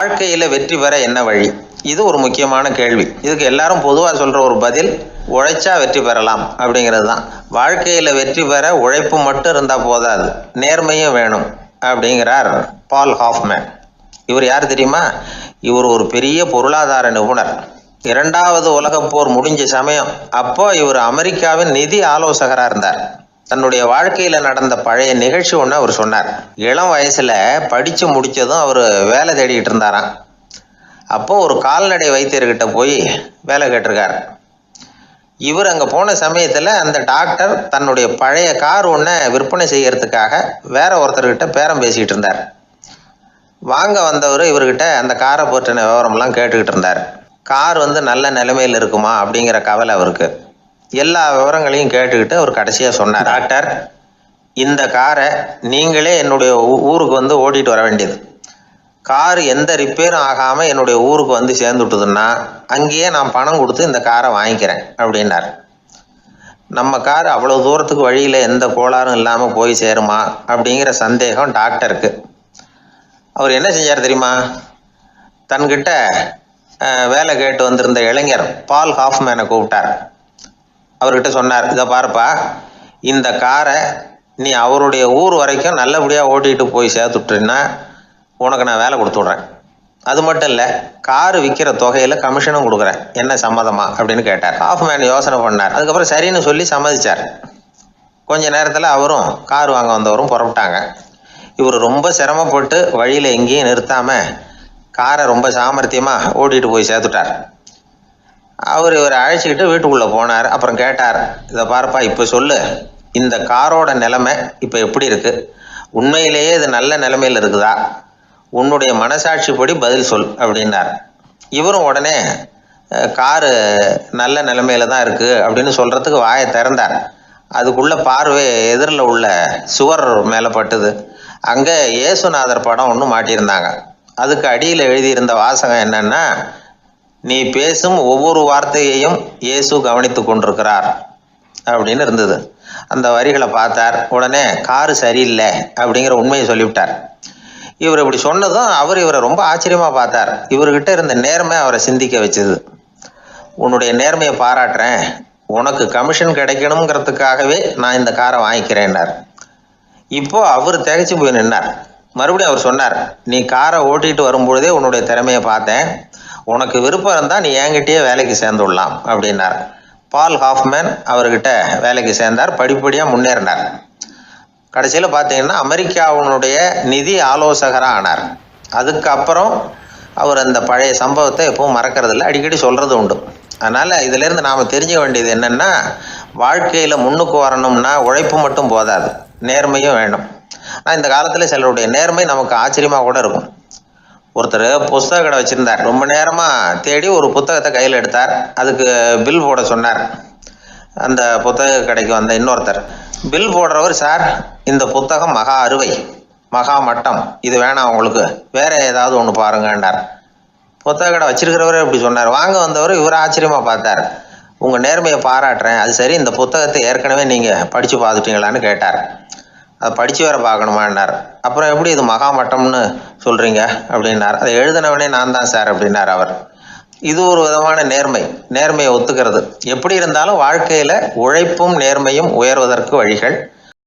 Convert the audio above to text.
வாழ்க்கையில் வெற்றி பெற என்ன வழி? இது ஒரு முக்கியமான கேள்வி. இதுக்கு எல்லாரும் பொதுவாக சொல்கிற ஒரு பதில் உழைச்சா வெற்றி பெறலாம் அப்படிங்கிறது தான். வாழ்க்கையில் வெற்றி பெற உழைப்பு மட்டும் இருந்தால் போதாது. நேர்மையும் வேணும் அப்படிங்கிறார் பால் ஹாஃப்மேன். இவர் யார் தெரியுமா? இவர் ஒரு பெரிய பொருளாதார நிபுணர். இரண்டாவது உலகப்போர் முடிஞ்ச சமயம் அப்போ இவர் அமெரிக்காவின் நிதி ஆலோசகராக இருந்தார். தன்னுடைய வாழ்க்கையில் நடந்த பழைய நிகழ்ச்சி ஒன்று அவர் சொன்னார். இளம் வயசில் படித்து முடித்ததும் அவர் வேலை தேடிக்கிட்டு இருந்தாராம். அப்போ ஒரு கால்நடை வைத்தியர்கிட்ட போய் வேலை கேட்டிருக்கார். இவர் அங்கே போன சமயத்தில் அந்த டாக்டர் தன்னுடைய பழைய கார் ஒன்றை விற்பனை செய்யறதுக்காக வேற ஒருத்தர்கிட்ட பேரம் பேசிகிட்டு இருந்தார். வாங்க வந்தவர் இவர்கிட்ட அந்த காரை பற்றின விவரம்லாம் கேட்டுக்கிட்டு இருந்தார். கார் வந்து நல்ல நிலைமையில் இருக்குமா அப்படிங்கிற கவலை அவருக்கு. எல்லா விவரங்களையும் கேட்டுக்கிட்டு அவர் கடைசியாக சொன்னார் டாக்டர் இந்த காரை நீங்களே என்னுடைய ஊருக்கு வந்து ஓட்டிகிட்டு வர வேண்டியது. கார் எந்த ரிப்பேரும் ஆகாமல் என்னுடைய ஊருக்கு வந்து சேர்ந்துட்டுதுன்னா அங்கேயே நான் பணம் கொடுத்து இந்த காரை வாங்கிக்கிறேன் அப்படின்னார். நம்ம கார் அவ்வளோ தூரத்துக்கு வழியில் எந்த கோளாறும் இல்லாமல் போய் சேருமா? அப்படிங்கிற சந்தேகம் டாக்டருக்கு. அவர் என்ன செஞ்சார் தெரியுமா? தன்கிட்ட வேலை கேட்டு வந்திருந்த இளைஞர் பால் ஹாஃப்மேனை கூப்பிட்டார். அவர்கிட்ட சொன்னார் இதை பாருப்பா இந்த காரை நீ அவருடைய ஊர் வரைக்கும் நல்லபடியாக ஓட்டிகிட்டு போய் சேர்த்துட்டீன்னா உனக்கு நான் வேலை கொடுத்து விட்றேன். அது மட்டும் இல்லை கார் விற்கிற தொகையில் கமிஷனும் கொடுக்குறேன். என்ன சம்மதமா? அப்படின்னு கேட்டார். ஆஃப் மேன் யோசனை பண்ணார். அதுக்கப்புறம் சரின்னு சொல்லி சம்மதிச்சார். கொஞ்ச நேரத்தில் அவரும் கார் வாங்க வந்தவரும் புறப்பட்டாங்க. இவர் ரொம்ப சிரமப்பட்டு வழியில் எங்கேயும் நிறுத்தாமல் காரை ரொம்ப சாமர்த்தியமாக ஓட்டிகிட்டு போய் சேர்த்துட்டார். அவர் இவரை அழைச்சிக்கிட்டு வீட்டுக்குள்ளே போனார். அப்புறம் கேட்டார் இதை பாருப்பா இப்போ சொல்லு. இந்த காரோட நிலைமை இப்போ எப்படி இருக்குது உண்மையிலேயே இது நல்ல நிலைமையில் இருக்குதா? உன்னுடைய மனசாட்சிப்படி பதில் சொல் அப்படின்னார். இவரும் உடனே காரு நல்ல நிலைமையில தான் இருக்குது அப்படின்னு சொல்கிறதுக்கு வாயை திறந்தார். அதுக்குள்ளே பார்வை எதிரில் உள்ள சுவர் மேலே பட்டுது. அங்கே இயேசுநாதர் படம் ஒன்று மாட்டியிருந்தாங்க. அதுக்கு அடியில் எழுதியிருந்த வாசகம் என்னென்னா நீ பேசும் ஒவ்வொரு வார்த்தையையும் இயேசு கவனித்து கொண்டிருக்கிறார் அப்படின்னு இருந்தது. அந்த வரிகளை பார்த்தார். உடனே காரு சரியில்லை அப்படிங்கிற உண்மையை சொல்லிவிட்டார். இவர் இப்படி சொன்னதும் அவர் இவரை ரொம்ப ஆச்சரியமாக பார்த்தார். இவர்கிட்ட இருந்த நேர்மை அவரை சிந்திக்க வச்சது. உன்னுடைய நேர்மையை பாராட்டுறேன். உனக்கு கமிஷன் கிடைக்கணுங்கிறதுக்காகவே நான் இந்த காரை வாங்கிக்கிறேன்னார். இப்போ அவர் திகைச்சு போய் நின்னார். மறுபடியும் அவர் சொன்னார் நீ காரை ஓட்டிகிட்டு வரும்பொழுதே உன்னுடைய திறமையை பார்த்தேன். உனக்கு விருப்பம் இருந்தால் நீ என்கிட்டயே வேலைக்கு சேர்ந்து விடலாம் அப்படின்னார். பால் ஹாஃப்மேன் அவர்கிட்ட வேலைக்கு சேர்ந்தார் படிப்படியாக முன்னேறினார். கடைசியில் பார்த்தீங்கன்னா அமெரிக்காவினுடைய நிதி ஆலோசகராக ஆனார் அதுக்கப்புறம் அவர் அந்த பழைய சம்பவத்தை எப்பவும் மறக்கிறதில்ல அடிக்கடி சொல்கிறது உண்டு. அதனால் இதிலேருந்து நாம் தெரிஞ்சுக்க வேண்டியது என்னென்னா வாழ்க்கையில் முன்னுக்கு வரணும்னா உழைப்பு மட்டும் போதாது நேர்மையும் வேணும். ஆனால் இந்த காலத்தில் சிலருடைய நேர்மை நமக்கு ஆச்சரியமாக கூட இருக்கும். ஒருத்தர் புஸ்தக கடை வச்சுருந்தார். ரொம்ப நேரமாக தேடி ஒரு புத்தகத்தை கையில் எடுத்தார். அதுக்கு பில் போட சொன்னார். அந்த புத்தக கடைக்கு வந்த இன்னொருத்தர் பில் போடுறவர் சார் இந்த புத்தகம் மகா அறுவை மகா மட்டம். இது வேணாம் உங்களுக்கு. வேற ஏதாவது ஒன்று பாருங்கன்றார். புத்தக கடை வச்சிருக்கிறவரே இப்படி சொன்னார். வாங்க வந்தவர் இவர் ஆச்சரியமாக பார்த்தார். உங்கள் நேர்மையை பாராட்டுறேன். அது சரி இந்த புத்தகத்தை ஏற்கனவே நீங்கள் படித்து பார்த்துட்டீங்களான்னு கேட்டார். அதை படித்து வேற பார்க்கணுமான்னார். அப்புறம் எப்படி இது மகாமட்டம்னு சொல்கிறீங்க அப்படின்னார். அதை எழுதினவனே நான் தான் சார் அப்படின்னார் அவர். இது ஒரு விதமான நேர்மை. நேர்மையை ஒத்துக்கிறது. எப்படி இருந்தாலும் வாழ்க்கையில் உழைப்பும் நேர்மையும் உயர்வதற்கு வழிகள்.